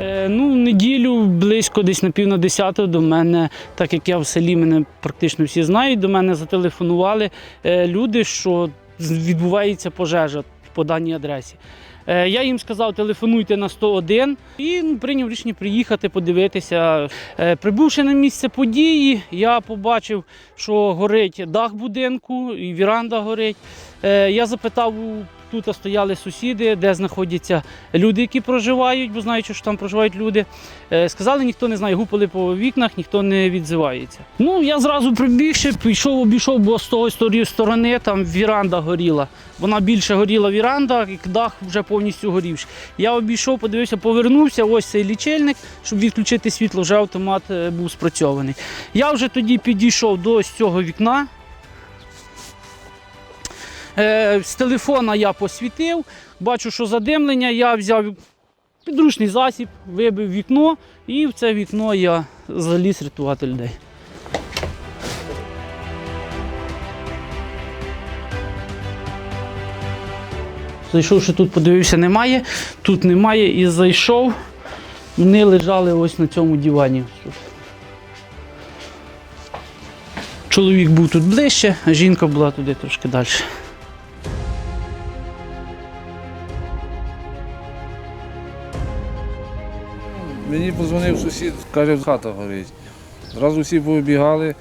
Е, Ну, неділю близько десь на пів на десяту до мене, так як я в селі, мене практично всі знають, до мене зателефонували е, люди, що відбувається пожежа по даній адресі. Е, Я їм сказав, телефонуйте на 101 і ну, прийняв рішення приїхати, подивитися. Прибувши на місце події, я побачив, що горить дах будинку і віранда горить. Я запитав, у- тут стояли сусіди, де знаходяться люди, які проживають, бо знаючи, що там проживають люди. Е, Сказали, ніхто не знає, гупали по вікнах, ніхто не відзивається. Ну, я зразу прибігши, пішов, обійшов, бо з того сторони- там віранда горіла. Вона більше горіла віранда, і дах вже повністю горівши. Я обійшов, подивився, повернувся. Ось цей лічильник, щоб відключити світло, вже автомат е, був спрацьований. Я вже тоді підійшов до цього вікна. Е, з телефона я посвітив, бачу, що задимлення, я взяв підручний засіб, вибив вікно і в це вікно я заліз рятувати людей. Зайшовши тут, подивився, немає. Тут немає і зайшов. Вони лежали ось на цьому дивані. Чоловік був тут ближче, а жінка була туди трошки далі. Мені подзвонив сусід, каже, хата горить. Зразу всі повибігали.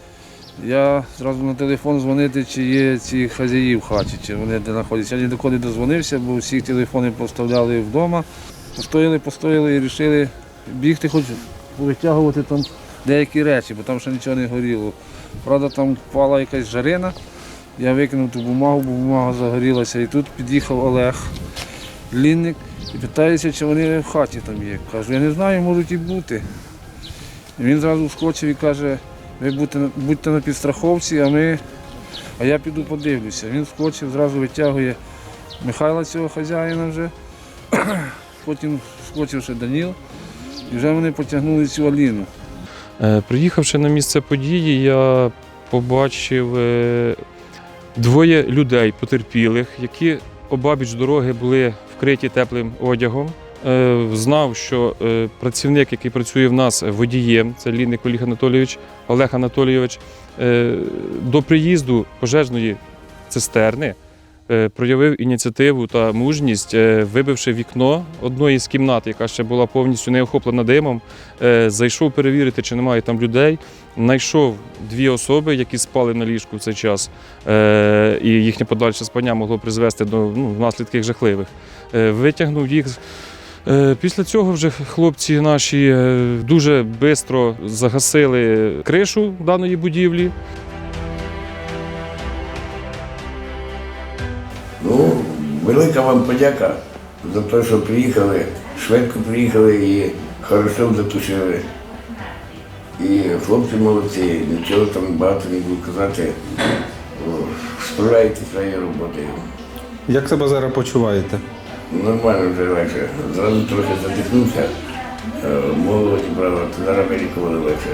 Я зразу на телефон дзвонити, чи є ці хазяї в хаті, чи вони де знаходяться. Я ні до кого не дозвонився, бо всі телефони поставляли вдома. Постояли, постояли і вирішили бігти, хоч витягувати там деякі речі, бо там ще нічого не горіло. Правда, там впала якась жарина. Я викинув ту бумагу, бо бумага загорілася. І тут під'їхав Олег, лінник, і питається, чи вони в хаті там є. Кажу, я не знаю, можуть і бути. І він зразу вскочив і каже, ви будьте, будьте на підстраховці, а ми. А я піду подивлюся. Він вскочив, зразу витягує Михайла цього хазяїна вже. Потім вскочив ще Даніл. І вже вони потягнули цю Аліну. Е, Приїхавши на місце події, я побачив е, двоє людей потерпілих, які обабіч дороги були вкриті теплим одягом. Е, Знав, що е, працівник, який працює в нас водієм, це Лінник Олег Анатолійович, Олег Анатолійович, е, до приїзду пожежної цистерни е, проявив ініціативу та мужність, е, вибивши вікно одної з кімнат, яка ще була повністю не охоплена димом, Е, зайшов перевірити, чи немає там людей. Знайшов дві особи, які спали на ліжку в цей час, е, і їхнє подальше спання могло призвести до ну, наслідків жахливих. Е, Витягнув їх. Е, Після цього вже хлопці наші е, дуже швидко загасили кришу даної будівлі. Велика вам подяка за те, що приїхали, швидко приїхали і хорошо затушили. І хлопці молодці, нічого там багато не буду казати. О, своєю роботою. Як себе зараз почуваєте? Нормально вже легше. Зразу трохи задихнувся, е, голову зібрала, то зараз легше.